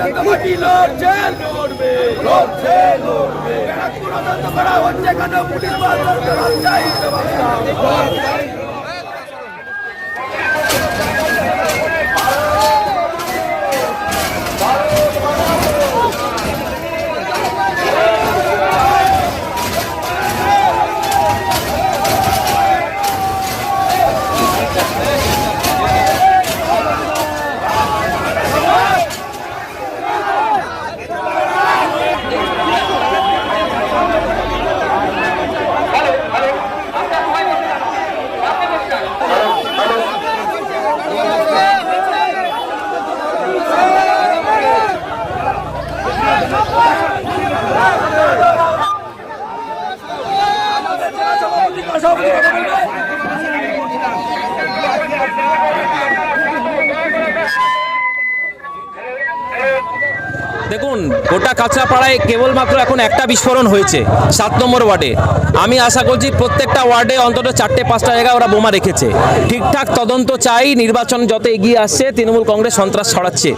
Party লড়ছে লড়বে লড়ছে ব্যারাকপুর অত্যন্ত করা হচ্ছে কেন? পুলিশ বাজার চাই সভাপতি কথা বলবে দেখুন, গোটা কাঁচরাপাড়ায় কেবলমাত্র এখন একটা বিস্ফোরণ হয়েছে, সাত নম্বর ওয়ার্ডে। আমি আশা করছি প্রত্যেকটা ওয়ার্ডে অন্তত চারটে, পাঁচটা জায়গায় ওরা বোমা রেখেছে। ঠিকঠাক তদন্ত চাই, নির্বাচন যত এগিয়ে আসছে, তৃণমূল কংগ্রেস সন্ত্রাস ছড়াচ্ছে।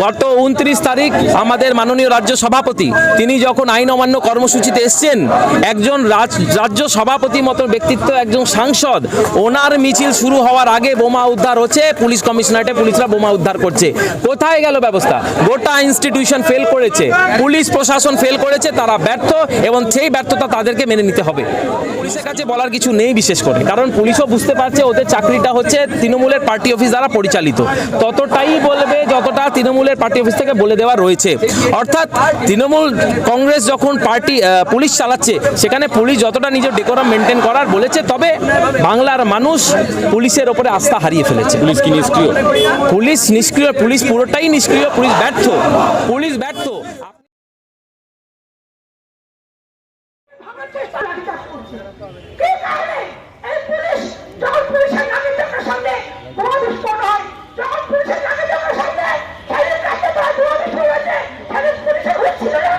গত উনত্রিশ তারিখ আমাদের মাননীয় রাজ্য সভাপতি, তিনি যখন আইন অমান্য কর্মসূচিতে এসছেন, একজন রাজ- রাজ্য সভাপতি মতো ব্যক্তিত্ব, একজন সাংসদ, ওনার মিছিল শুরু হওয়ার আগে বোমা উদ্ধার হচ্ছে, পুলিশ কমিশনারেটে পুলিশরা বোমা উদ্ধার করছে। কোথায় গেল ব্যবস্থা? গোটা ইনস্টিটিউশন ফেল করেছে পুলিশ প্রশাসন ফেল করেছে তারা ব্যর্থ এবং সেই ব্যর্থতা তাদেরকে মেনে নিতে হবে। পুলিশের কাছে বলার কিছু নেই বিশেষ করে কারণ পুলিশও বুঝতে পারছে ওদের চাকরিটা হচ্ছে তৃণমূলের পার্টি অফিস দ্বারা পরিচালিত। ততটাই বলবে যতটা তৃণমূলের পার্টি অফিস থেকে বলে দেওয়া রয়েছে। অর্থাৎ তৃণমূল কংগ্রেস যখন পার্টি পুলিশ চালাচ্ছে সেখানে পুলিশ যতটা নিজের ডেকোরাম মেনটেন করার বলেছে তবে বাংলার মানুষ পুলিশের ওপরে আস্থা হারিয়ে ফেলেছে। পুলিশ কি নিষ্ক্রিয়? পুলিশ নিষ্ক্রিয় পুলিশ পুরোটাই নিষ্ক্রিয় পুলিশ ব্যর্থ। পুলিশ ব্যর্থ। চেষ্টা লাঠিচার্জ করছে কি কারণে এই পুলিশ যখন পুলিশের নামে চোখের সামনে বোমা বিস্ফোরণ হয় যখন পুলিশের নামে চোখের সামনে সেদিন রাতে প্রায় বোমা বিস্ফোরণ হয়েছে সেদিন পুলিশের ঘরে ছিল না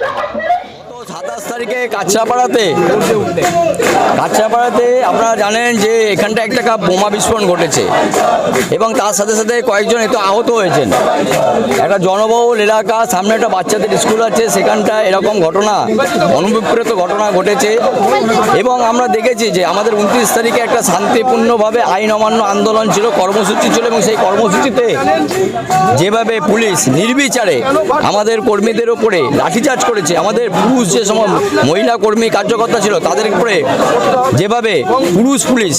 যখন পুলিশ সাতাশ তারিখে কাছড়াপাড়াতে কাছড়াপাড়াতে আপনারা জানেন যে এখানটা একটা বোমা বিস্ফোরণ ঘটেছে। এবং তার সাথে সাথে কয়েকজন এত আহত হয়েছেন। একটা জনবহুল এলাকা, সামনে একটা বাচ্চাদের স্কুল আছে সেখানটা এরকম ঘটনা অনুবিপ্রেত ঘটনা ঘটেছে। এবং আমরা দেখেছি যে আমাদের উনত্রিশ তারিখে একটা শান্তিপূর্ণভাবে আইন অমান্য আন্দোলন ছিল, কর্মসূচি ছিল এবং সেই কর্মসূচিতে যেভাবে পুলিশ নির্বিচারে আমাদের কর্মীদের ওপরে লাঠিচার্জ করেছে, আমাদের পুরুষ যে সময় মহিলা কর্মী কার্যকর্তা ছিল তাদের উপরে যেভাবে পুরুষ পুলিশ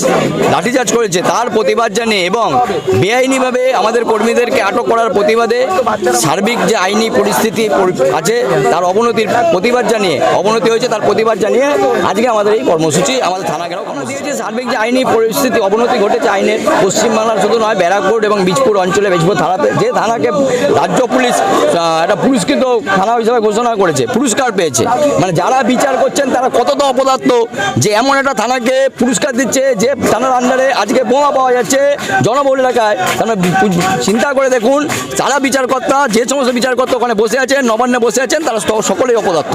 লাঠিচার্জ করেছে, তার প্রতিবাদ জানিয়ে এবং বেআইনিভাবে আমাদের কর্মীদেরকে আটক করার প্রতিবাদে সার্বিক যে আইনি পরিস্থিতি আছে, তার অবনতির প্রতিবাদ জানিয়ে, অবনতি হয়েছে তার প্রতিবাদ জানিয়ে আজকে আমাদের এই কর্মসূচি, আমাদের থানা ঘেরাও কর্মসূচি। সার্বিক যে আইনি পরিস্থিতি, অবনতি ঘটেছে আইনের, পশ্চিমবাংলার শুধু নয়, ব্যারাকপুর এবং বীজপুর অঞ্চলে, বীজপুর থানাতে, যে থানাকে রাজ্য পুলিশ একটা পুরস্কৃত থানা হিসেবে ঘোষণা করেছে, পুরস্কার পেয়েছে। মানে যারা বিচার করছেন, তারা কতটা অপদার্থ যে এমন একটা থানাকে পুরস্কার দিচ্ছে যে থানার আন্ডারে আজকে বোমা পাওয়া যাচ্ছে জনবহুল এলাকায়। তাহলে চিন্তা করে দেখুন, যারা বিচারকর্তা, যে সমস্ত বিচারকর্তা ওখানে বসে আছেন, নবান্নে বসে আছেন, তারা সকলেই অপদার্থ।